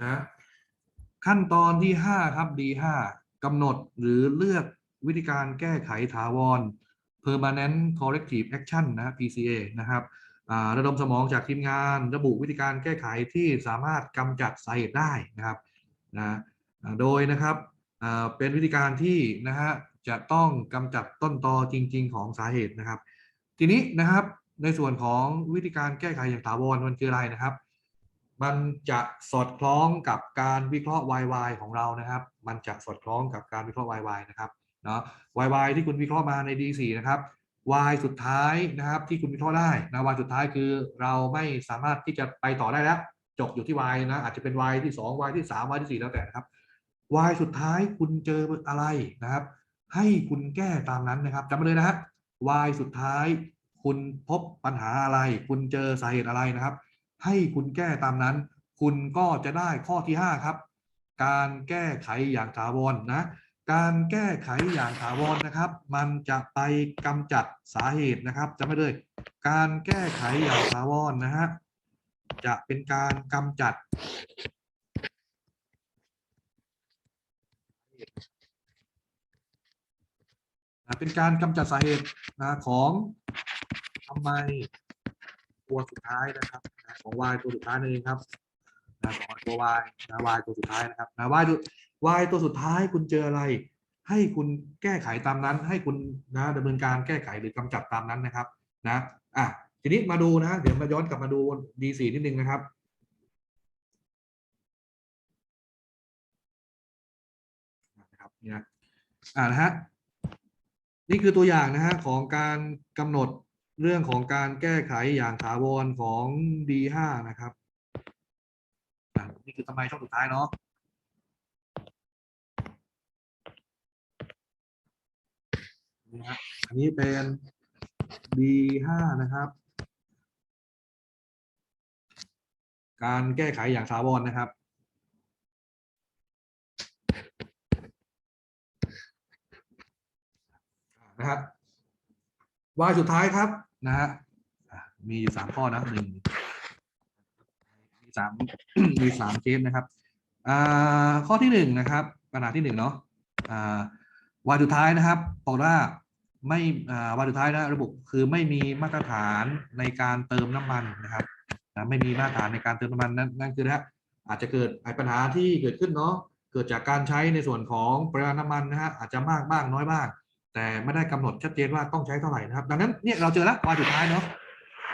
นะขั้นตอนที่ 5 ครับ D5 กำหนดหรือเลือกวิธีการแก้ไขถาวร permanent corrective action นะ PCA นะครับระดมสมองจากทีมงานระบุวิธีการแก้ไขที่สามารถกำจัดสาเหตุได้นะครับนะโดยนะครับเป็นวิธีการที่นะฮะจะต้องกำจัดต้นตอจริง ๆ ของสาเหตุนะครับ ทีนี้นะครับในส่วนของวิธีการแก้ไขอย่างถาวรมันคืออะไรนะครับ มันจะสอดคล้องกับการวิเคราะห์ YY ของเรานะครับ มันจะสอดคล้องกับการวิเคราะห์ YY นะครับเนาะ YY ที่คุณวิเคราะห์มาใน D4 นะครับ Y สุดท้ายนะครับที่คุณวิเคราะห์ได้นะ Y สุดท้ายคือเราไม่สามารถที่จะไปต่อได้แล้ว จบอยู่ที่ Y นะ อาจจะเป็น Y ที่ 2 Y ที่ 3 Y ที่ 4 แล้วแต่นะครับ Y สุดท้ายคุณเจออะไรนะครับ ให้คุณแก้ตามนั้นนะครับจำไว้เลยนะครับ Y สุดท้าย คุณพบปัญหาอะไร คุณเจอสาเหตุอะไรนะครับ ให้คุณแก้ตามนั้น คุณก็จะได้ข้อที่ 5 ครับ การแก้ไขอย่างถาวรนะการแก้ไขอย่างถาวรนะครับ มันจะไปกำจัดสาเหตุนะครับจำไว้เลยการแก้ไขอย่างถาวรนะฮะจะเป็นการกำจัด เป็นการกำจัดสาเหตุนะของทำไมตัวสุดท้ายนะครับ ของ y ตัวสุดท้ายนั่นเองครับนะของตัว y นะ y ตัวสุดท้ายนะครับนะ y ตัว y ตัวสุดท้ายคุณเจออะไร ให้คุณแก้ไขตามนั้น ให้คุณนะดำเนินการแก้ไขหรือกำจัดตามนั้นนะครับนะอะทีนี้มาดูนะเดี๋ยวมาย้อนกลับมาดู D4 นิดนึงนะครับนะครับนี่นะอ่านะฮะนี่คือตัวอย่างนะฮะของการกำหนด เรื่องของการแก้ไขอย่างถาวรของ D5 นะครับนี่คือทำไมช่องสุดท้ายเนาะนี่ฮะอันนี้เป็น D5 นะครับ การแก้ไขอย่างถาวรนะครับ นะครับ วายสุดท้ายครับนะฮะมีสามข้อนะหนึ่งมีสามมีสามเคสนะครับอ่าข้อที่หนึ่งนะครับปัญหาที่หนึ่งเนาะอ่าวายสุดท้ายนะครับบอกว่าไม่อ่าวายสุดท้ายนะระบุคือไม่มีมาตรฐานในการเติมน้ำมันนะครับนะไม่มีมาตรฐานในการเติมน้ำมันนั่นนั่นคือนะฮะอาจจะเกิดไอ้ปัญหาที่เกิดขึ้นเนาะเกิดจากการใช้ในส่วนของปริมาณน้ำมันนะฮะอาจจะมากบ้างน้อยบ้าง แต่ไม่ได้กำหนดชัดเจนว่าต้องใช้เท่าไหร่นะครับ ดังนั้นเนี่ยเราเจอแล้ววาสุดท้ายเนาะ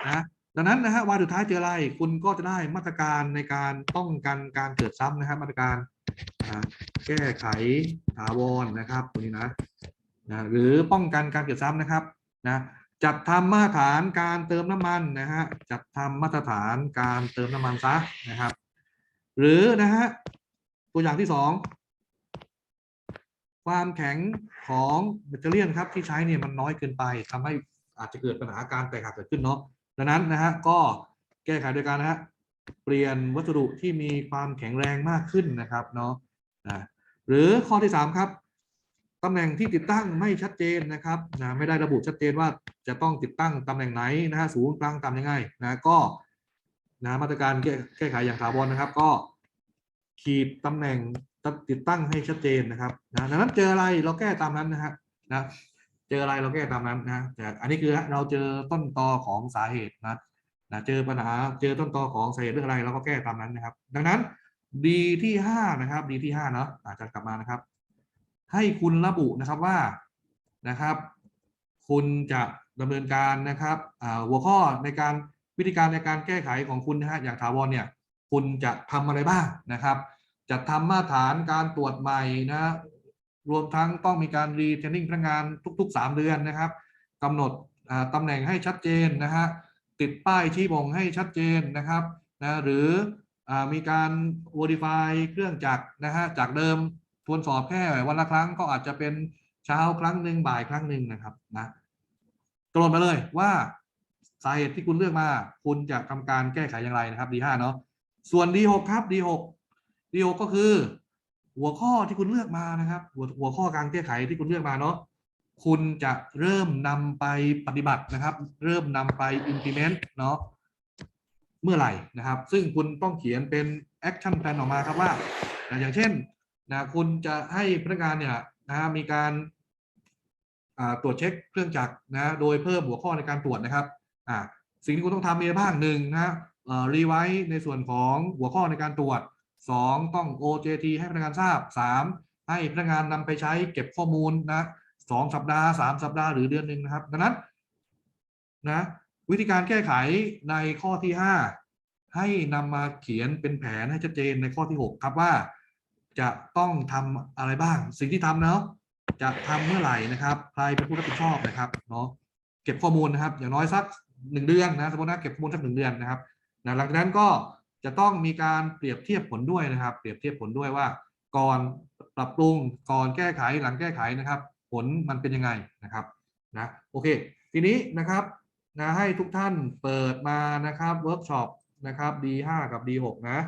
นะดังนั้นนะฮะวาสุดท้ายเจออะไรคุณก็จะได้มาตรการในการป้องกันการเกิดซ้ำนะครับมาตรการแก้ไขถาวรนะครับตรงนี้นะนะหรือป้องกันการเกิดซ้ำนะครับนะจัดทำมาตรฐานการเติมน้ำมันนะฮะจัดทำมาตรฐานการเติมน้ำมันซะนะครับ หรือนะฮะตัวอย่างที่สอง ความแข็งของแบตเตอรี่ยนครับที่ใช้เนี่ยมันน้อยเกินไปทำให้อาจจะเกิดปัญหาการแตกหักเกิดขึ้นเนาะดังนั้นนะฮะก็แก้ไขโดยการนะฮะเปลี่ยนวัสดุที่มีความแข็งแรงมากขึ้นนะครับเนาะนะหรือข้อที่สามครับตำแหน่งที่ติดตั้งไม่ชัดเจนนะครับนะไม่ได้ระบุชัดเจนว่าจะต้องติดตั้งตำแหน่งไหนนะฮะสูงกลางต่ำยังไงนะก็นะมาตรการแก้แก้ไขอย่างถาวรนะครับ ก็ขีดตำแหน่ง ติดตั้งให้ชัดเจนนะครับนะดังนั้นเจออะไรเราแก้ตามนั้นนะฮะนะเจออะไรเราแก้ตามนั้นนะแต่อันนี้คือเราเจอต้นตอของสาเหตุนะนะเจอปัญหาเจอต้นตอของสาเหตุเรื่องอะไรเราก็แก้ตามนั้นนะครับ ดังนั้นดีที่ห้านะครับดีที่ห้าเนาะอาจจะกลับมานะครับ ให้คุณระบุนะครับว่านะครับ คุณจะดำเนินการนะครับหัวข้อในการวิธีการในการแก้ไขของคุณนะฮะอย่างถาวรเนี่ย คุณจะทำอะไรบ้างนะครับ จัดทำมาตรฐานการตรวจใหม่นะรวมทั้งต้องมีการรีเทนนิ่งพนักงานทุก ๆ 3 เดือนนะครับกำหนดตำแหน่งให้ชัดเจนนะฮะติดป้ายชี้บ่งให้ชัดเจนนะครับนะหรืออมีการ modify เครื่องจักรนะฮะจากเดิมทวนสอบแค่วันละครั้งก็อาจจะเป็นเช้าครั้งหนึ่งบ่ายครั้งหนึ่งนะครับนะกำหนดมาเลยว่าสาเหตุที่คุณเลือกมา คุณจะทำการแก้ไขอย่างไรนะครับ D5 เนาะส่วน D6 ครับ D6 ดีโอก็คือ หัวข้อที่คุณเลือกมานะครับ หัวหัวข้อการแก้ไขที่คุณเลือกมาเนาะคุณจะเริ่มนำไปปฏิบัตินะครับ เริ่มนำไป implement เนาะเมื่อไหร่นะครับ ซึ่งคุณต้องเขียนเป็น action plan ออกมาครับว่า อย่างเช่นนะคุณจะให้พนักงานเนี่ยนะมีการตรวจเช็คเครื่องจักรนะโดยเพิ่มหัวข้อในการตรวจนะครับสิ่งที่คุณต้องทำมีอะไรบ้างหนึ่งนะฮะรีไวซ์ในส่วนของหัวข้อในการตรวจ สองต้อง OJT ให้พนักงานทราบสามให้พนักงานนำไปใช้เก็บข้อมูลนะสองสัปดาห์สามสัปดาห์หรือเดือนหนึ่งนะครับ ดังนั้นนะวิธีการแก้ไขในข้อที่ห้าให้นำมาเขียนเป็นแผนให้ชัดเจนในข้อที่หกครับว่า จะต้องทำอะไรบ้าง สิ่งที่ทำเนาะจะทำเมื่อไหร่นะครับใครเป็นผู้รับผิดชอบนะครับเนาะเก็บข้อมูลนะครับ อย่างน้อยสักหนึ่งเดือนนะสมมตินะเก็บข้อมูลสักหนึ่งเดือนนะครับนะหลังจากนั้นก็ จะต้องมีการเปรียบเทียบผลด้วยนะครับ เปรียบเทียบผลด้วยว่า ก่อนปรับปรุงก่อนแก้ไขหลังแก้ไขนะครับ ผลมันเป็นยังไงนะครับนะโอเค ทีนี้นะครับนะให้ทุกท่านเปิดมานะครับเวิร์กช็อปนะครับ D5 กับ D6 นะ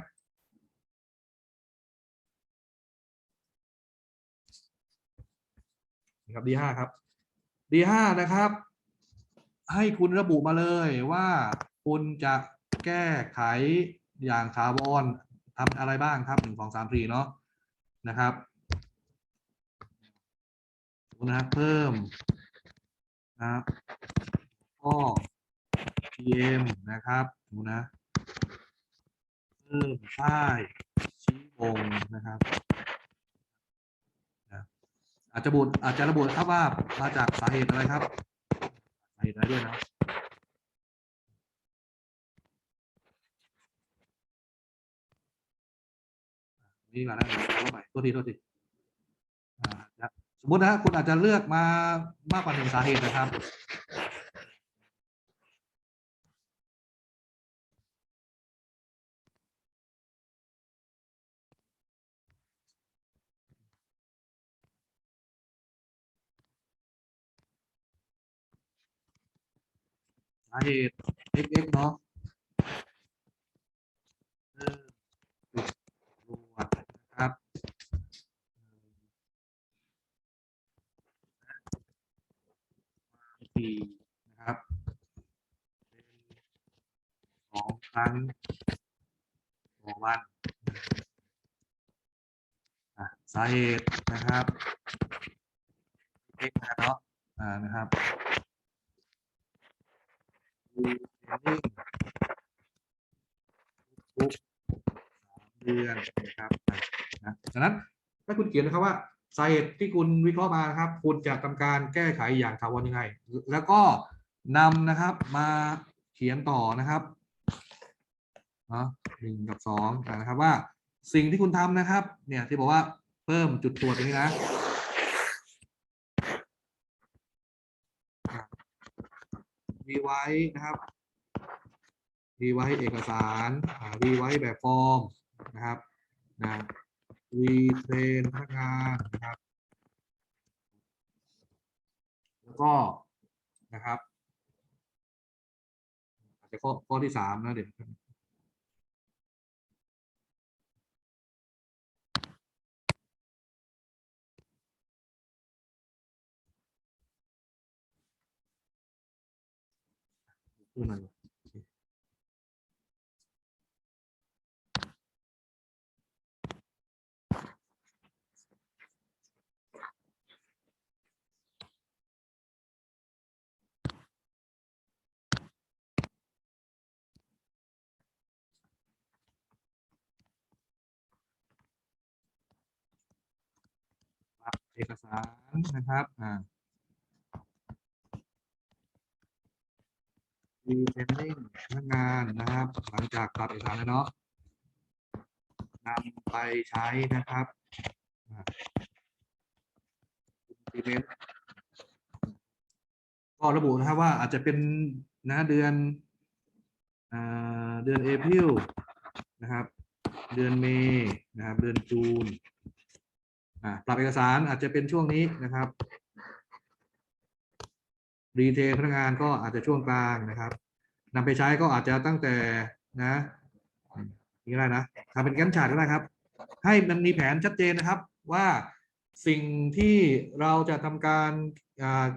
นะครับ D5 ครับ D5 นะครับ ให้คุณระบุมาเลยว่าคุณจะแก้ไข อย่างถาวรทำอะไรบ้างครับหนึ่งสองสามสี่เนาะนะครับนะครับ เพิ่มนะครับข้อ PM นะครับดูนะ เพิ่มป้ายชี้วงนะครับอาจจะบุอาจจะระบุครับว่ามาจากสาเหตุอะไรครับสาเหตุอะไรด้วยนะ นี่ก่อนนะเอาใหม่ตัวทีตัวที่สมมตินะคุณอาจจะเลือกมามากกว่าหนึ่งสาเหตุนะครับสาเหตุ x x เนาะเออจุดตรวจนะครับ สี่นะครับเป็นสองครั้งต่อวันอะสาเหตุนะครับเอ็นะเนาะอ่านะครับมีเทรนนิ่งทุกสามเดือนนะครับนะดังนั้นถ้าคุณเขียนนะครับว่า สาเหตุที่คุณวิเคราะห์มานะครับ คุณจะทำการแก้ไขอย่างถาวรยังไง แล้วก็นำนะครับมาเขียนต่อนะครับนะหนึ่งกับสองนะครับว่าสิ่งที่คุณทำนะครับ เนี่ยที่บอกว่าเพิ่มจุดตรวจตรงนี้นะรีไว้นะครับรีไว้เอกสารอ่ารีไว้แบบฟอร์มนะครับนะ รีเทรนพนักงานนะครับ แล้วก็นะครับอาจจะข้อข้อที่สามนะเดี๋ยวดูหน่อยครับ เอกสารนะครับอ่ามีเทรนนิ่งพนักงานนะครับ หลังจากปรับเอกสารแล้วเนาะนำไปใช้นะครับอ่าก็ระบุนะครับว่าอาจจะเป็นนะเดือนอ่าเดือนเอพ i l นะครับ เดือนเมย์นะครับ เดือนจูน อ่าปรับเอกสารอาจจะเป็นช่วงนี้นะครับรีเทลพนักงานก็อาจจะช่วงกลางนะครับนำไปใช้ก็อาจจะตั้งแต่นะนี่ก็ได้นะทำเป็นแกนชาร์ตก็ได้ครับ ให้มันมีแผนชัดเจนนะครับว่าสิ่งที่เราจะทำการ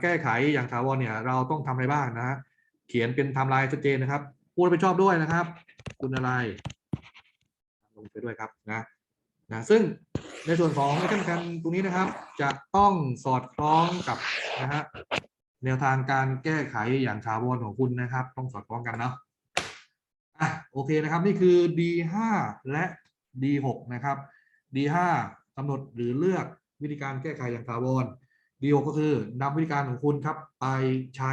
แก้ไขอย่างถาวรเนี่ย เราต้องทำอะไรบ้างนะฮะเขียนเป็นไทม์ไลน์ชัดเจนนะครับผู้รับผิดชอบด้วยนะครับ คุณอะไร ลงไปด้วยครับนะ นะซึ่งในส่วนของไอเทมกันตรงนี้นะครับ จะต้องสอดคล้องกับนะฮะแนวทางการแก้ไขอย่างถาวรของคุณนะครับ ต้องสอดคล้องกันเนาะอะโอเคนะครับ นี่คือ D5 และ D6 นะครับ D5 กำหนดหรือเลือกวิธีการแก้ไขอย่างถาวร D6 ก็คือนำวิธีการของคุณครับ ไปใช้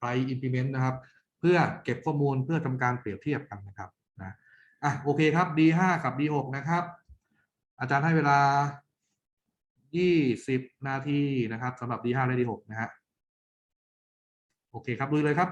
ไป implement นะครับ เพื่อเก็บข้อมูลเพื่อทำการเปรียบเทียบกันนะครับนะอะโอเคครับ D5 กับ D6 นะครับ อาจารย์ให้เวลา 20 นาทีนะครับสำหรับ D5 และ D6 นะฮะ โอเคครับลุยเลยครับ